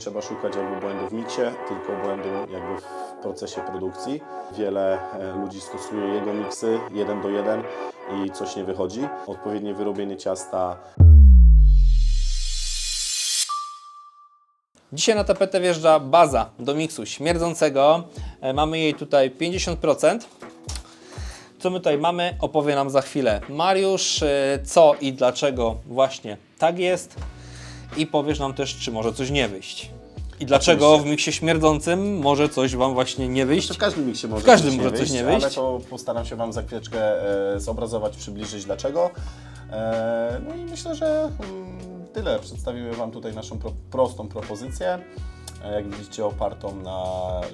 Trzeba szukać jakby błędu w miksie, tylko błędu jakby w procesie produkcji. Wiele e, ludzi stosuje jego miksy jeden do jeden i coś nie wychodzi. Odpowiednie wyrobienie ciasta Dzisiaj na tapetę wjeżdża baza do miksu śmierdzącego. E, Mamy jej tutaj 50%. Co my tutaj mamy, opowie nam za chwilę Mariusz, e, co i dlaczego właśnie tak jest i powiesz nam też, czy może coś nie wyjść. I dlaczego Oczywiście. w miksie śmierdzącym może coś Wam właśnie nie wyjść. To w każdym miksie może W każdym coś może nie coś wyjść, nie wyjść. Ale to postaram się Wam za chwileczkę e, zobrazować, przybliżyć dlaczego. E, no i myślę, że mm, tyle. Przedstawimy Wam tutaj naszą pro, prostą propozycję. E, Jak widzicie, opartą na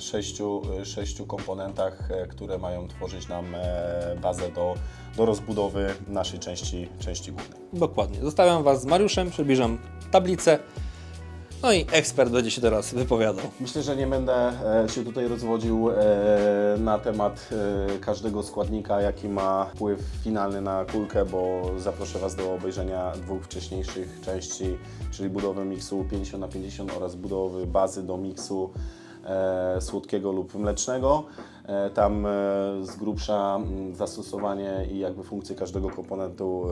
sześciu, e, sześciu komponentach, e, które mają tworzyć nam e, bazę do, do rozbudowy naszej części, części głównej. Dokładnie. Zostawiam Was z Mariuszem, przybliżam tablicę. No i ekspert będzie się teraz wypowiadał. Myślę, że nie będę e, się tutaj rozwodził e, na temat e, każdego składnika, jaki ma wpływ finalny na kulkę, bo zaproszę Was do obejrzenia dwóch wcześniejszych części, czyli budowy miksu 50 na 50 oraz budowy bazy do miksu słodkiego lub mlecznego. Tam z grubsza zastosowanie i jakby funkcje każdego komponentu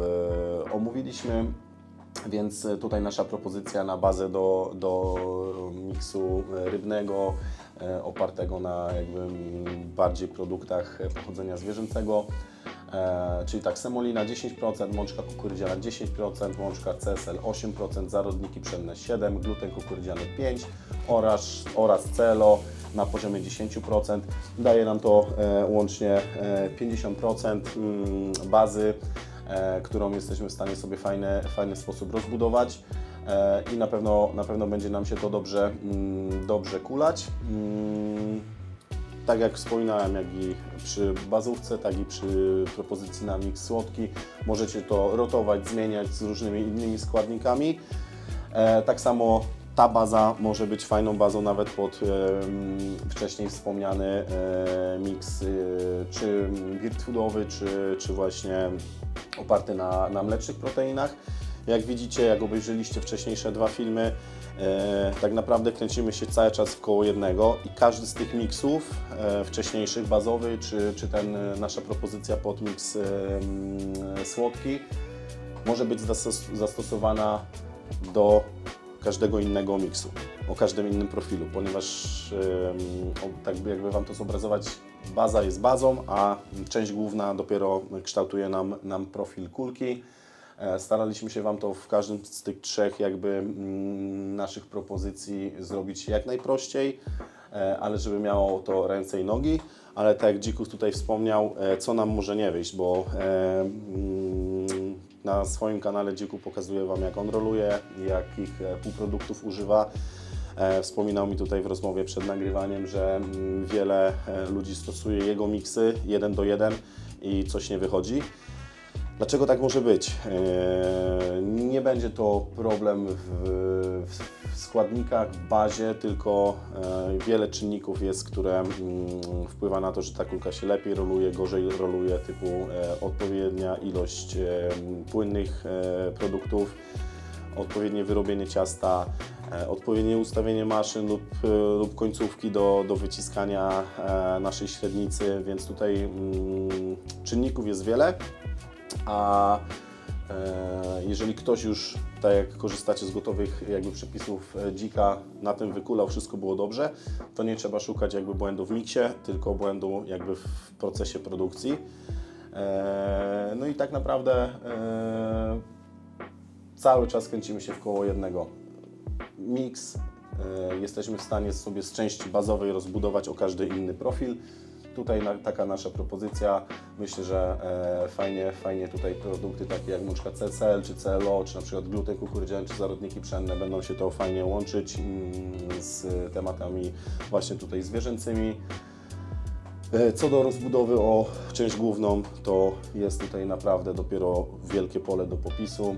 omówiliśmy. Więc e, tutaj nasza propozycja na bazę do, do miksu e, rybnego, e, opartego na jakby bardziej produktach e, pochodzenia zwierzęcego. E, czyli tak, semolina 10%, mączka kukurydziana 10%, mączka CSL 8%, zarodniki pszenne 7%, gluten kukurydziany 5% oraz, oraz celo na poziomie 10%. Daje nam to e, łącznie e, 50% mm, bazy e, którą jesteśmy w stanie sobie fajny, fajny sposób rozbudować e, i na pewno, na pewno będzie nam się to dobrze, mm, dobrze kulać. Mm, Tak jak wspominałem, jak i przy bazówce, tak i przy propozycji na mix słodki, możecie to rotować, zmieniać z różnymi innymi składnikami. E, tak samo ta baza może być fajną bazą nawet pod em, wcześniej wspomniany e, miks e, czy bird foodowy, czy, czy właśnie oparty na, na mlecznych proteinach. Jak widzicie, jak obejrzeliście wcześniejsze dwa filmy, e, tak naprawdę kręcimy się cały czas w koło jednego i każdy z tych miksów e, wcześniejszych, bazowy, czy, czy ten e, nasza propozycja pod miks e, słodki, może być zastos- zastosowana do każdego innego miksu, o każdym innym profilu, ponieważ tak jakby Wam to zobrazować, baza jest bazą, a część główna dopiero kształtuje nam, nam profil kulki. E, Staraliśmy się Wam to w każdym z tych trzech jakby mm, naszych propozycji zrobić jak najprościej, e, ale żeby miało to ręce i nogi, ale tak jak Dzikus tutaj wspomniał, e, co nam może nie wyjść, bo mm, na swoim kanale Dziku pokazuję Wam jak on roluje, jakich e, półproduktów używa. E, Wspominał mi tutaj w rozmowie przed nagrywaniem, że mm, wiele e, ludzi stosuje jego miksy jeden do jeden i coś nie wychodzi. Dlaczego tak może być? Eee, Nie będzie to problem w, składnikach, w bazie, tylko e, wiele czynników jest, które mm, wpływa na to, że ta kulka się lepiej roluje, gorzej roluje, typu e, odpowiednia ilość e, płynnych e, produktów, odpowiednie wyrobienie ciasta, e, odpowiednie ustawienie maszyn lub, e, lub końcówki do, do wyciskania e, naszej średnicy, więc tutaj mm, czynników jest wiele a e, jeżeli ktoś już, tak jak korzystacie z gotowych jakby przepisów e, dzika, na tym wykulał, wszystko było dobrze, to nie trzeba szukać jakby błędu w miksie, tylko błędu jakby w procesie produkcji. E, no i tak naprawdę cały czas kręcimy się w koło jednego. Mix, e, jesteśmy w stanie sobie z części bazowej rozbudować o każdy inny profil. Tutaj na, taka nasza propozycja. Myślę, że e, fajnie, fajnie tutaj produkty takie jak mączka CCL czy CLO, czy na przykład gluten kukurydziany, czy zarodniki pszenne będą się to fajnie łączyć mm, z tematami właśnie tutaj zwierzęcymi. E, Co do rozbudowy o część główną, to jest tutaj naprawdę dopiero wielkie pole do popisu.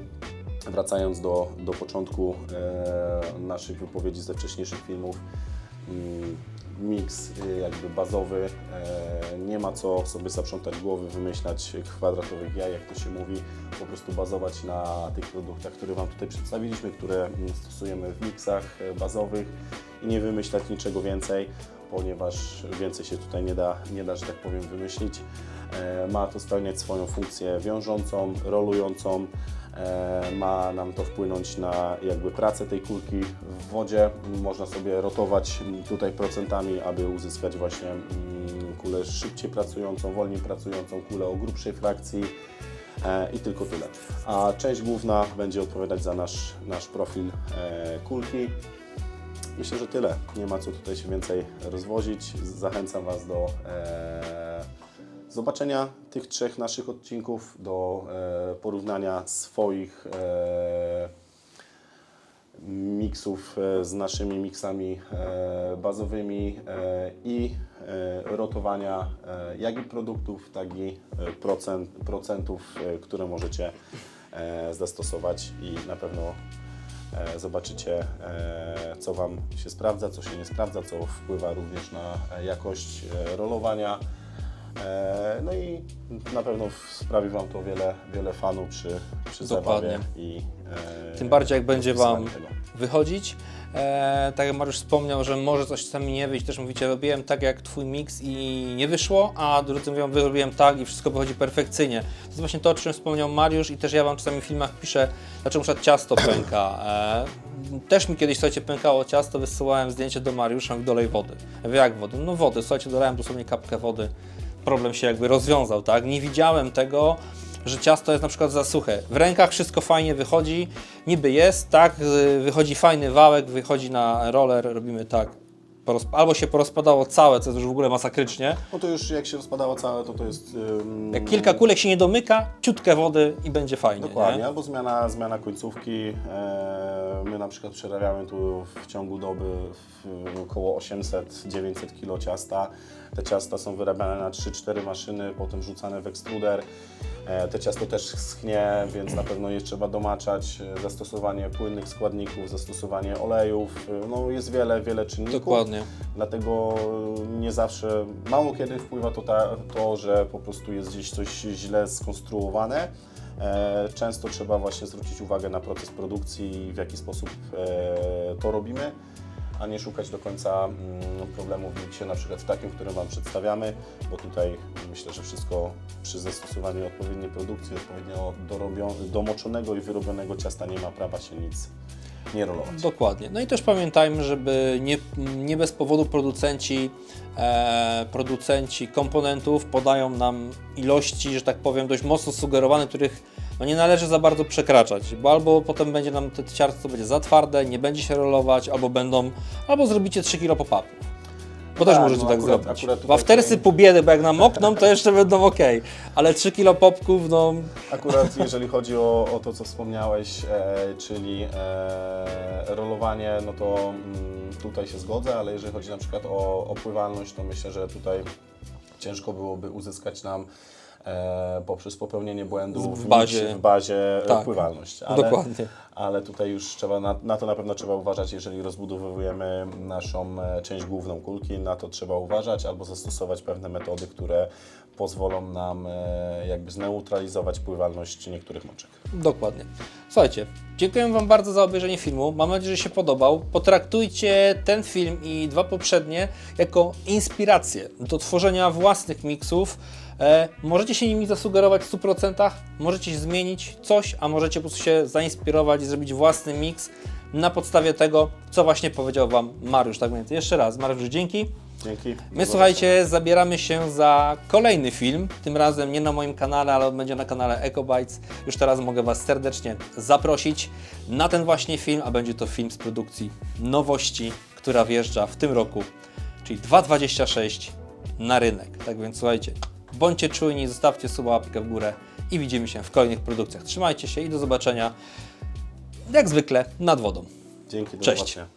Wracając do, do początku e, naszych wypowiedzi ze wcześniejszych filmów, miks y, jakby bazowy. E, Nie ma co sobie zaprzątać głowy, wymyślać kwadratowych jaj, jak to się mówi. Po prostu bazować na tych produktach, które Wam tutaj przedstawiliśmy, które mm, stosujemy w miksach e, bazowych i nie wymyślać niczego więcej, ponieważ więcej się tutaj nie da, nie da że tak powiem, wymyślić. E, Ma to spełniać swoją funkcję wiążącą, rolującą. E, Ma nam to wpłynąć na jakby pracę tej kulki w wodzie. Można sobie rotować tutaj procentami, aby uzyskać właśnie mm, kulę szybciej pracującą, wolniej pracującą, kulę o grubszej frakcji e, i tylko tyle. A część główna będzie odpowiadać za nasz, nasz profil e, kulki. Myślę, że tyle. Nie ma co tutaj się więcej rozwozić. Zachęcam Was do zobaczenia tych trzech naszych odcinków, do e, porównania swoich e, miksów e, z naszymi miksami bazowymi i rotowania jak i produktów, tak i procent, procentów, które możecie zastosować i na pewno zobaczycie, co Wam się sprawdza, co się nie sprawdza, co wpływa również na jakość rolowania. E, No i na pewno sprawi Wam to wiele, wiele fanu przy, przy zabawie i e, Tym bardziej jak będzie Wam tego. wychodzić. E, tak jak Mariusz wspomniał, że może coś czasami nie wyjść, też mówicie, robiłem tak jak Twój mix i nie wyszło, a drudzy mówią, wy robiłem tak i wszystko wychodzi perfekcyjnie. To jest właśnie to, o czym wspomniał Mariusz i też ja Wam czasami w filmach piszę, dlaczego na ciasto pęka. E, też mi kiedyś, słuchajcie, pękało ciasto, wysyłałem zdjęcie do Mariusza, mówię, dolej wody. Ja mówię, jak wody? No wody, słuchajcie, dolałem dosłownie kapkę wody. Problem się jakby rozwiązał, tak? Nie widziałem tego, że ciasto jest na przykład za suche. W rękach wszystko fajnie wychodzi, niby jest, tak, wychodzi fajny wałek, wychodzi na roller, robimy tak. Albo się porozpadało całe, co jest już w ogóle masakrycznie. No to już jak się rozpadało całe, to to jest... ym, Jak kilka kulek się nie domyka, ciutkę wody i będzie fajnie. Dokładnie, Nie? albo zmiana, zmiana końcówki. E, My na przykład przerabiamy tu w ciągu doby około 800-900 kg ciasta. Te ciasta są wyrabiane na 3-4 maszyny, potem rzucane w ekstruder. Te ciasto też schnie, więc na pewno je trzeba domaczać. E, Zastosowanie płynnych składników, zastosowanie olejów. E, No jest wiele, wiele czynników. Dokładnie. Dlatego nie zawsze, mało kiedy wpływa to, ta, to, że po prostu jest gdzieś coś źle skonstruowane. E, Często trzeba właśnie zwrócić uwagę na proces produkcji i w jaki sposób to robimy, a nie szukać do końca mm, problemu w miksie, na przykład w takim, którym Wam przedstawiamy, bo tutaj myślę, że wszystko przy zastosowaniu odpowiedniej produkcji, odpowiednio domoczonego i wyrobionego ciasta nie ma prawa się nic nie rolować. Dokładnie. No i też pamiętajmy, żeby nie, nie bez powodu producenci, e, producenci komponentów podają nam ilości, że tak powiem, dość mocno sugerowane, których no nie należy za bardzo przekraczać, bo albo potem będzie nam te ciasto będzie za twarde, nie będzie się rolować, albo będą, albo zrobicie 3 kg pop-upu. Bo też Tak, możecie no tak akurat- zrobić. akurat Waftersy pół biedy, bo jak nam mokną, to jeszcze będą ok, ale 3 kg popków, no Akurat jeżeli chodzi o, o to, co wspomniałeś, e, czyli e, rolowanie, no to mm, tutaj się zgodzę, ale jeżeli chodzi na przykład o opływalność, to myślę, że tutaj ciężko byłoby uzyskać nam e, poprzez popełnienie błędu W bazie. w bazie Tak. pływalność. Ale, dokładnie. ale tutaj już trzeba, na, na to na pewno trzeba uważać, jeżeli rozbudowujemy naszą e, część główną kulki, na to trzeba uważać albo zastosować pewne metody, które pozwolą nam e, jakby zneutralizować pływalność niektórych moczek. Dokładnie. Słuchajcie, dziękuję Wam bardzo za obejrzenie filmu. Mam nadzieję, że się podobał. Potraktujcie ten film i dwa poprzednie jako inspirację do tworzenia własnych miksów. E, możecie się nimi zasugerować w 100%, możecie zmienić coś, a możecie po prostu się zainspirować i zrobić własny miks na podstawie tego, co właśnie powiedział Wam Mariusz. Tak więc jeszcze raz, Mariusz, dzięki. Dzięki. My słuchajcie, zabieramy się za kolejny film. Tym razem nie na moim kanale, ale będzie na kanale EcoBytes. Już teraz mogę Was serdecznie zaprosić na ten właśnie film, a będzie to film z produkcji nowości, która wjeżdża w tym roku, czyli 2.26 na rynek. Tak więc słuchajcie, bądźcie czujni, zostawcie suba, łapkę w górę i widzimy się w kolejnych produkcjach. Trzymajcie się i do zobaczenia jak zwykle nad wodą. Dzięki, do Cześć. zobaczenia.